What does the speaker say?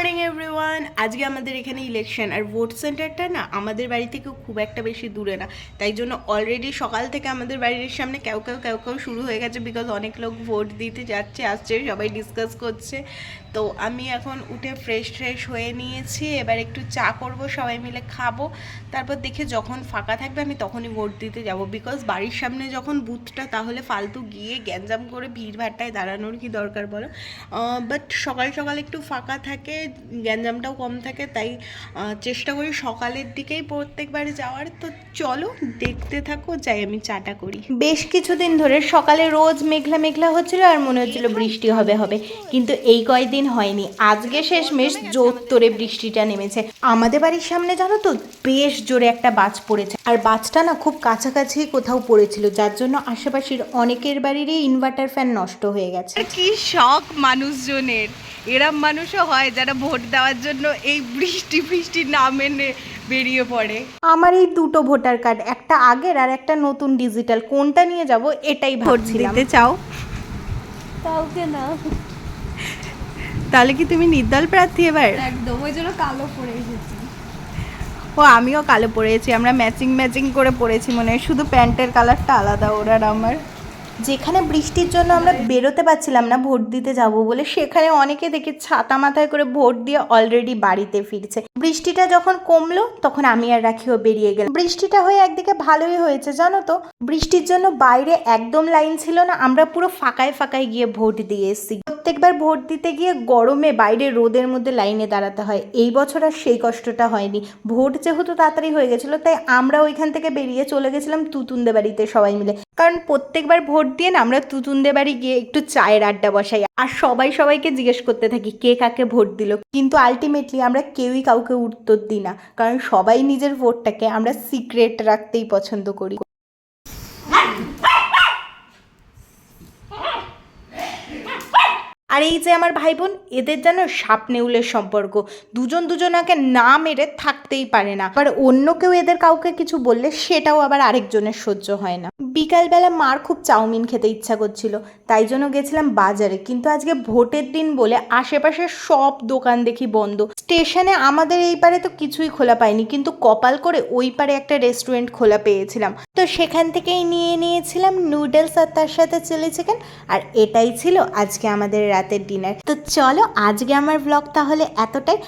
Morning everyone আজকে আমাদের এখানে ইলেকশন আর ভোট সেন্টারটা না আমাদের বাড়ি থেকেও খুব একটা বেশি দূরে না। তাই জন্য অলরেডি সকাল থেকে আমাদের বাড়ির সামনে কেউ কেউ কেউ কেউ শুরু হয়ে গেছে বিকজ অনেক লোক ভোট দিতে যাচ্ছে, আসছে, সবাই ডিসকাস করছে। তো আমি এখন উঠে ফ্রেশ ফ্রেশ হয়ে নিয়েছি। এবার একটু চা করব, সবাই মিলে খাব। তারপর দেখে যখন ফাঁকা থাকবে আমি তখনই ভোট দিতে যাব। বিকজ বাড়ির সামনে যখন বুথটা তাহলে ফালতু গিয়ে গ্যাঞ্জাম করে ভিড় ভিড়ভাট্টায় দাঁড়ানোর কি দরকার বলো? বাট সকাল সকাল একটু ফাঁকা থাকে গ্যাঞ্জামটাও কম থাকে তাই চেষ্টা করি সকালের দিকেই প্রত্যেকবার যাওয়ার। তো চলো দেখতে থাকো যাই আমি চাটা করি। বেশ কিছুদিন ধরে সকালে রোজ মেঘলা মেঘলা হচ্ছিল আর মনে হচ্ছিল বৃষ্টি হবে হবে কিন্তু এই কয়দিন হয়নি। আজকে শেষমেশ জোর তোরে বৃষ্টিটা নেমেছে। আমাদের বাড়ির সামনে জানো তো বেশ জোরে একটা বাজ পড়েছে। আর বাজটা না খুব কাছাকাছি কোথাও পড়েছিল যার জন্য আশেপাশের অনেকের বাড়িরই ইনভার্টার ফ্যান নষ্ট হয়ে গেছে। কি শখ মানুষজনের। এরম মানুষও হয় যারা ভোট দেওয়ার জন্য এই বৃষ্টি ফৃষ্টি না মেনে বেরিয়ে পড়ে। আমার এই দুটো ভোটার কার্ড একটা আগের আর একটা নতুন ডিজিটাল। কোনটা নিয়ে যাব এটাই ভোট ভাবছিলাম। দিতে চাও? কাউকে না। তাহলে কি তুমি নির্দল প্রার্থী এবার? একদম ওই জন্য কালো পরে এসেছি। ও আমিও কালো পরেছি আমরা ম্যাচিং ম্যাচিং করে পরেছি মনে হয়। শুধু প্যান্টের কালারটা আলাদা ওর আর আমার। যেখানে বৃষ্টির জন্য আমরা বেরোতে পারছিলাম না, ভোট দিতে যাব বলে, সেখানে অনেকে দেখে ছাতা মাথায় করে ভোট দিয়ে অলরেডি বাড়িতে ফিরছে। বৃষ্টিটা যখন কমলো, তখন আমি আর রাখিও বেরিয়ে গেলাম। বৃষ্টিটা হয়ে একদিকে ভালোই হয়েছে, জানো তো? বৃষ্টির জন্য বাইরে একদম লাইন ছিল না, আমরা পুরো ফাঁকায় ফাঁকায় গিয়ে ভোট দিয়ে এসেছি। প্রত্যেকবার ভোট দিতে গিয়ে গরমে বাইরে রোদের মধ্যে লাইনে দাঁড়াতে হয়। এই বছর আর সেই কষ্টটা হয়নি। ভোট যেহেতু তাড়াতাড়ি হয়ে গেছিল, তাই আমরা ওইখান থেকে বেরিয়ে চলে গেছিলাম তুতুন্দে বাড়িতে সবাই মিলে। কারণ প্রত্যেকবার ভোট দিয়ে না আমরা তুতুন্দে বাড়ি গিয়ে একটু চায়ের আড্ডা বসাই। আর সবাই সবাইকে জিজ্ঞেস করতে থাকি, কে কাকে ভোট দিল? কিন্তু আলটিমেটলি আমরা কেউই কাউকে উত্তর দিই না। কারণ সবাই নিজের ভোটটাকে আমরা সিক্রেট রাখতেই পছন্দ করি। আর এই যে আমার ভাই বোন এদের যেন সাপ নেউলের সম্পর্ক। দুজন দুজনাকে না মেরে থাকতেই পারে না। আবার অন্য কেউ এদের কাউকে কিছু বললে সেটাও আবার আরেকজনের সহ্য হয় না। বিকালবেলা মার খুব চাউমিন খেতে ইচ্ছা করছিল। তাই জন্য গেছিলাম বাজারে। কিন্তু আজকে ভোটের দিন বলে আশেপাশে সব দোকান দেখি বন্ধ। স্টেশনে আমাদের এই পারে তো কিছুই খোলা পাইনি কিন্তু কপাল করে ওই পারে একটা রেস্টুরেন্ট খোলা পেয়েছিলাম। তো সেখান থেকেই নিয়ে নিয়েছিলাম নুডলস আর তার সাথে চিলি চিকেন আর এটাই ছিল আজকে আমাদের রাতের ডিনার তো চলো আজকে আমার ব্লগ তাহলে এতটাই।